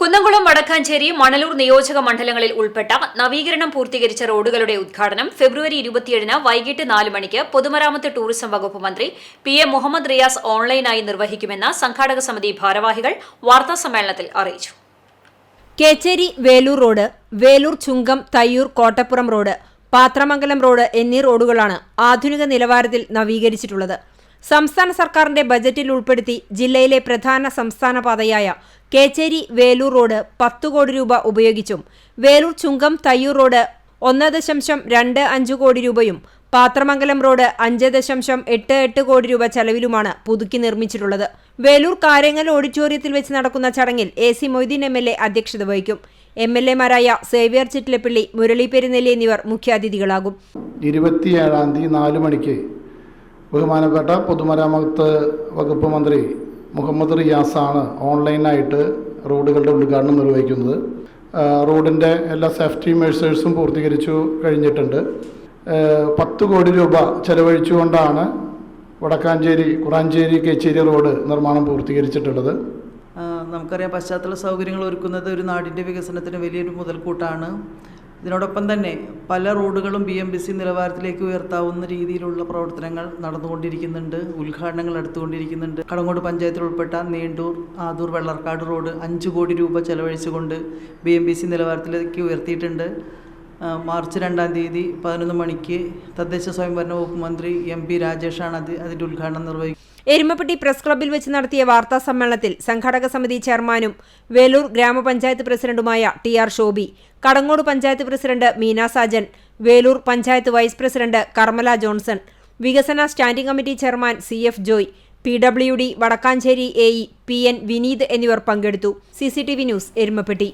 കുന്നംകുളം വടക്കാഞ്ചേരി മണലൂർ നിയോജക മണ്ഡലങ്ങളിൽ ഉൾപ്പെട്ട നവീകരണം പൂർത്തീകരിച്ച റോഡുകളുടെ ഉദ്ഘാടനം ഫെബ്രുവരി ഇരുപത്തിയേഴിന് വൈകിട്ട് നാല് മണിക്ക് പൊതുമരാമത്ത് ടൂറിസം വകുപ്പ് മന്ത്രി പി എ മുഹമ്മദ് റിയാസ് ഓൺലൈനായി നിർവഹിക്കുമെന്ന് സംഘാടക സമിതി ഭാരവാഹികൾ വാർത്താസമ്മേളനത്തിൽ അറിയിച്ചു. Kechery Velur road Velur Chungam Thayyur Kottappuram road Pathramangalam road എന്നീ റോഡുകളാണ് ആധുനിക നിലവാരത്തിൽ നവീകരിച്ചിട്ടുള്ളത്. സംസ്ഥാന സർക്കാരിന്റെ ബജറ്റിൽ ഉൾപ്പെടുത്തി ജില്ലയിലെ പ്രധാന സംസ്ഥാന പാതയായ കേച്ചേരി വേലൂർ റോഡ് പത്തു കോടി രൂപ ഉപയോഗിച്ചും വേലൂർ ചുങ്കം തയ്യൂർ റോഡ് ഒന്ന് ദശാംശം രണ്ട് അഞ്ച് കോടി രൂപയും പാത്രമംഗലം റോഡ് അഞ്ച് ദശാംശം എട്ട് എട്ട് കോടി രൂപ ചെലവിലുമാണ് പുതുക്കി നിർമ്മിച്ചിട്ടുള്ളത്. വേലൂർ കാരങ്ങൽ ഓഡിറ്റോറിയത്തിൽ വെച്ച് നടക്കുന്ന ചടങ്ങിൽ A C Moideen M L A അധ്യക്ഷത വഹിക്കും. എം എൽ എമാരായ സേവ്യർ ചിറ്റിലപ്പള്ളി മുരളി പെരുന്നെല്ലി എന്നിവർ മുഖ്യാതിഥികളാകും. ഇരുപത്തിയേഴാം തീയതി നാല് മണിക്ക് ബഹുമാനപ്പെട്ട പൊതുമരാമത്ത് വകുപ്പ് മന്ത്രി മുഹമ്മദ് റിയാസാണ് ഓൺലൈനായിട്ട് റോഡുകളുടെ ഉദ്ഘാടനം നിർവഹിക്കുന്നത്. റോഡിന്റെ എല്ലാ സേഫ്റ്റി മെഷേഴ്സും പൂർത്തീകരിച്ചു കഴിഞ്ഞിട്ടുണ്ട്. പത്ത് കോടി രൂപ ചെലവഴിച്ചുകൊണ്ടാണ് വടക്കാഞ്ചേരി കുറാഞ്ചേരി കേച്ചേരി റോഡ് നിർമ്മാണം പൂർത്തീകരിച്ചിട്ടുള്ളത്. നമുക്കറിയാം പശ്ചാത്തല സൗകര്യങ്ങൾ ഒരുക്കുന്നത് ഒരു നാടിന്റെ വികസനത്തിന് വലിയൊരു മുതൽക്കൂട്ടാണ്. ഇതിനോടൊപ്പം തന്നെ പല റോഡുകളും ബി എം ബി സി നിലവാരത്തിലേക്ക് ഉയർത്താവുന്ന രീതിയിലുള്ള പ്രവർത്തനങ്ങൾ നടന്നുകൊണ്ടിരിക്കുന്നുണ്ട്. ഉദ്ഘാടനങ്ങൾ എടുത്തുകൊണ്ടിരിക്കുന്നുണ്ട്. കടങ്ങോട് പഞ്ചായത്തിൽ ഉൾപ്പെട്ട നീണ്ടൂർ ആദൂർ വെള്ളർക്കാട് റോഡ് അഞ്ച് കോടി രൂപ ചെലവഴിച്ചുകൊണ്ട് ബി എം ബി സി നിലവാരത്തിലേക്ക് ഉയർത്തിയിട്ടുണ്ട്. മാർച്ച് രണ്ടാം തീയതി പതിനൊന്ന് മണിക്ക് തദ്ദേശ സ്വയംഭരണ വകുപ്പ് മന്ത്രി എം പി രാജേഷാണ് അത് അതിന്റെ ഉദ്ഘാടനം നിർവഹിക്കുന്നത് എരുമപ്പെട്ടി പ്രസ് ക്ലബ്ബിൽ വെച്ച് നടത്തിയ വാർത്താ സമ്മേളനത്തിൽ സംഘാടക സമിതി ചെയർമാനും വേലൂർ ഗ്രാമപഞ്ചായത്ത് പ്രസിഡന്റുമായ T R Shobi Kadangode panchayat president Meena Sajan Velur panchayat vice president Karmala Johnson വികസന standing committee chairman C F Joy P W D Vadakkanchery A E P N Vineeth എന്നിവർ പങ്കെടുത്തു. CCTV news Erumapetty.